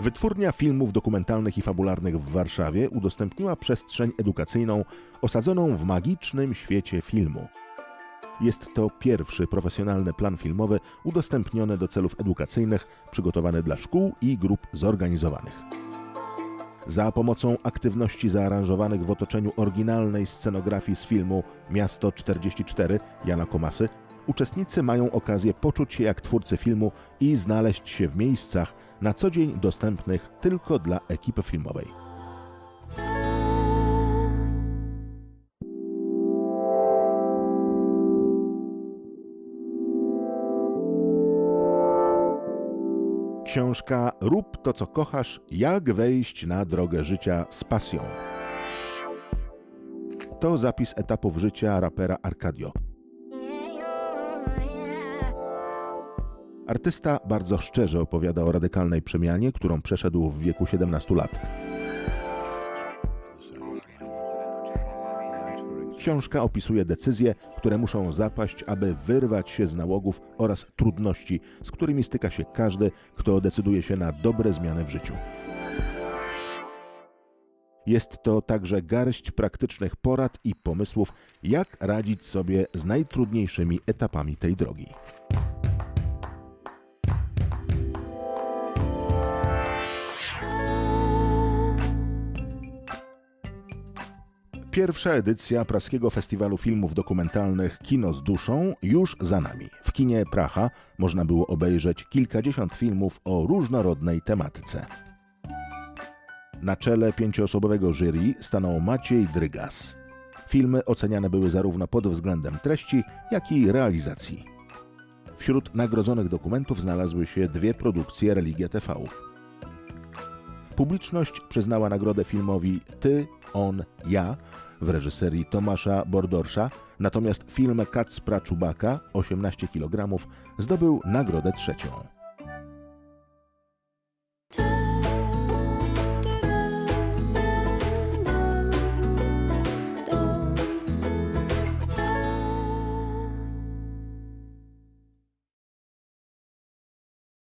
Wytwórnia Filmów Dokumentalnych i Fabularnych w Warszawie udostępniła przestrzeń edukacyjną osadzoną w magicznym świecie filmu. Jest to pierwszy profesjonalny plan filmowy udostępniony do celów edukacyjnych, przygotowany dla szkół i grup zorganizowanych. Za pomocą aktywności zaaranżowanych w otoczeniu oryginalnej scenografii z filmu Miasto 44 Jana Komasy, uczestnicy mają okazję poczuć się jak twórcy filmu i znaleźć się w miejscach na co dzień dostępnych tylko dla ekipy filmowej. Książka Rób to, co kochasz, jak wejść na drogę życia z pasją. To zapis etapów życia rapera Arcadio. Artysta bardzo szczerze opowiada o radykalnej przemianie, którą przeszedł w wieku 17 lat. Książka opisuje decyzje, które muszą zapaść, aby wyrwać się z nałogów oraz trudności, z którymi styka się każdy, kto decyduje się na dobre zmiany w życiu. Jest to także garść praktycznych porad i pomysłów, jak radzić sobie z najtrudniejszymi etapami tej drogi. Pierwsza edycja praskiego festiwalu filmów dokumentalnych Kino z duszą już za nami. W kinie Pracha można było obejrzeć kilkadziesiąt filmów o różnorodnej tematyce. Na czele pięcioosobowego jury stanął Maciej Drygas. Filmy oceniane były zarówno pod względem treści, jak i realizacji. Wśród nagrodzonych dokumentów znalazły się dwie produkcje Religia TV. Publiczność przyznała nagrodę filmowi Ty, On, Ja w reżyserii Tomasza Bordorsza, natomiast film Kacpra Czubaka 18 kg zdobył nagrodę trzecią.